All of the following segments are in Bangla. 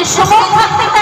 তাই সময় থাকতে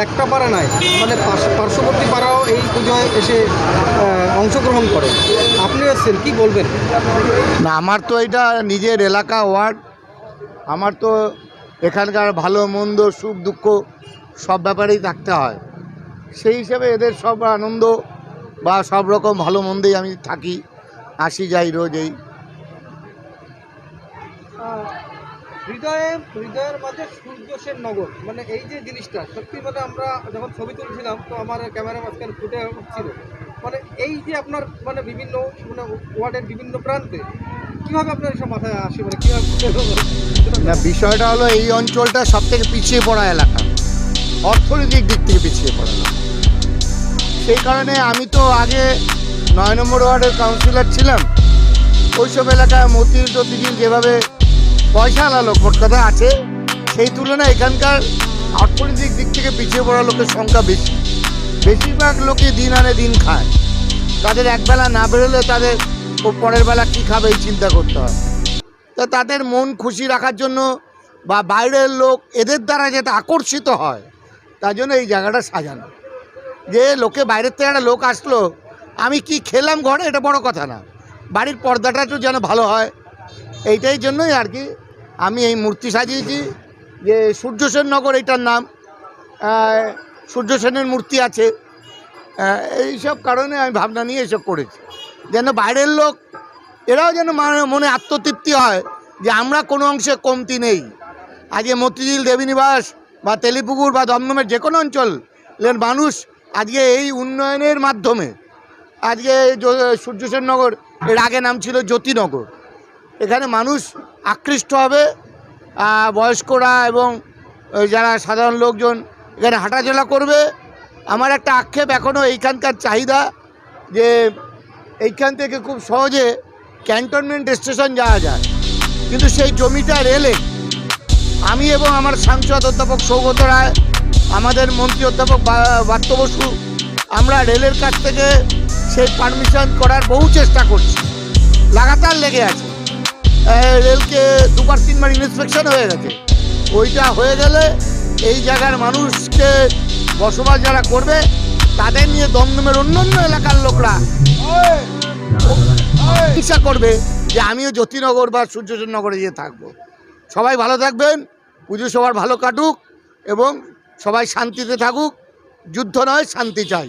একটা পাড়া নয় মানে পার্শ- পার্শ্ববর্তী পাড়াও এই পুজোয় এসে অংশগ্রহণ করে। আপনি এসছেন কি বলবেন? না, আমার তো এটা নিজের এলাকা ওয়ার্ড। আমার তো এখানকার ভালো, মন্দ, সুখ, দুঃখ সব ব্যাপারেই থাকতে হয়। সেই হিসেবে এদের সব আনন্দ বা সব রকম ভালো, মন্দেই আমি থাকি। আসি যাই, রোজ এই। হৃদয়ে, হৃদয়ের মাঝে সূর্য নগর। মানে এই যে জিনিসটা, সত্যি মানে আমরা যখন ছবি তুলছিলাম, তো আমার ক্যামেরা মাঝখানে ফুটে উঠছিল। মানে এই যে আপনার মানে বিভিন্ন মানে ওয়ার্ডের বিভিন্ন প্রান্তে, কীভাবে আপনার এসব মাথায় আসে? মানে কীভাবে না, বিষয়টা হলো এই অঞ্চলটা সব থেকে পিছিয়ে পড়া এলাকা। অর্থনৈতিক দিক থেকে পিছিয়ে পড়া সেই কারণে আমি তো আগে নয় নম্বর ওয়ার্ডের কাউন্সিলর ছিলাম। ওইসব এলাকায় মতির টতিঝিল যেভাবে পয়সা আলা লোক, মোট কথা আছে। সেই তুলনায় এখানকার অর্থনৈতিক দিক থেকে পিছিয়ে পড়া লোকের সংখ্যা বেশি। বেশিরভাগ লোকে দিন আনে দিন খায়। তাদের একবেলা না বেরোলে তাদের ও পরের বেলা কী খাবে এই চিন্তা করতে হয়। তো তাদের মন খুশি রাখার জন্য বা বাইরের লোক এদের দ্বারা যাতে আকর্ষিত হয়, তার জন্য এই জায়গাটা সাজানো। যে লোকে বাইরের থেকে একটা লোক আসলো, আমি কি খেলাম ঘরে? এটা বড় কথা না। বাড়ির পর্দাটা একটু যেন ভালো হয় এইটাই জন্যই আর কি আমি এই মূর্তি সাজিয়েছি যে সূর্য নগর এইটার নাম আহ, সূর্য সেনের মূর্তি আছে এইসব কারণে আমি ভাবনা নিয়ে এসব করেছি। যেন বাইরের লোক এরাও যেন মানে আত্মতৃপ্তি হয় যে আমরা কোনো অংশে কমতি নেই। আজকে মতিঝিল দেবীনিবাস বা তেলিপুকুর বা দমদমের যে কোনো অঞ্চলের মানুষ আজকে এই উন্নয়নের মাধ্যমে আজকে সূর্যসেন নগর এর আগে নাম ছিল জ্যোতিনগর। এখানে মানুষ আকৃষ্ট হবে বয়স্করা এবং যারা সাধারণ লোকজন এখানে হাঁটাচলা করবে। আমার একটা আক্ষেপ এখনও এইখানকার চাহিদা যে এইখান থেকে খুব সহজে ক্যান্টনমেন্ট স্টেশন যাওয়া যায়। কিন্তু সেই জমিটা রেলে আমি এবং আমার সাংসদ অধ্যাপক সৌগত রায়, আমাদের মন্ত্রী অধ্যাপক বাত্য বসু, আমরা রেলের কাছ থেকে সেই পারমিশন করার বহু চেষ্টা করছি। লাগাতার লেগে আছে। রেলকে দুবার তিনবার ইন্সপেকশন হয়ে গেছে। ওইটা হয়ে গেলে এই জায়গার মানুষকে বসবাস যারা করবে, তাদের নিয়ে দমদমের অন্যান্য এলাকার লোকরা ইচ্ছা করবে যে আমিও জ্যোতিনগর বা সূর্যসেন নগরে গিয়ে থাকব। সবাই ভালো থাকবেন, পুজো সবার ভালো কাটুক এবং সবাই শান্তিতে থাকুক, যুদ্ধ নয়, শান্তি চাই।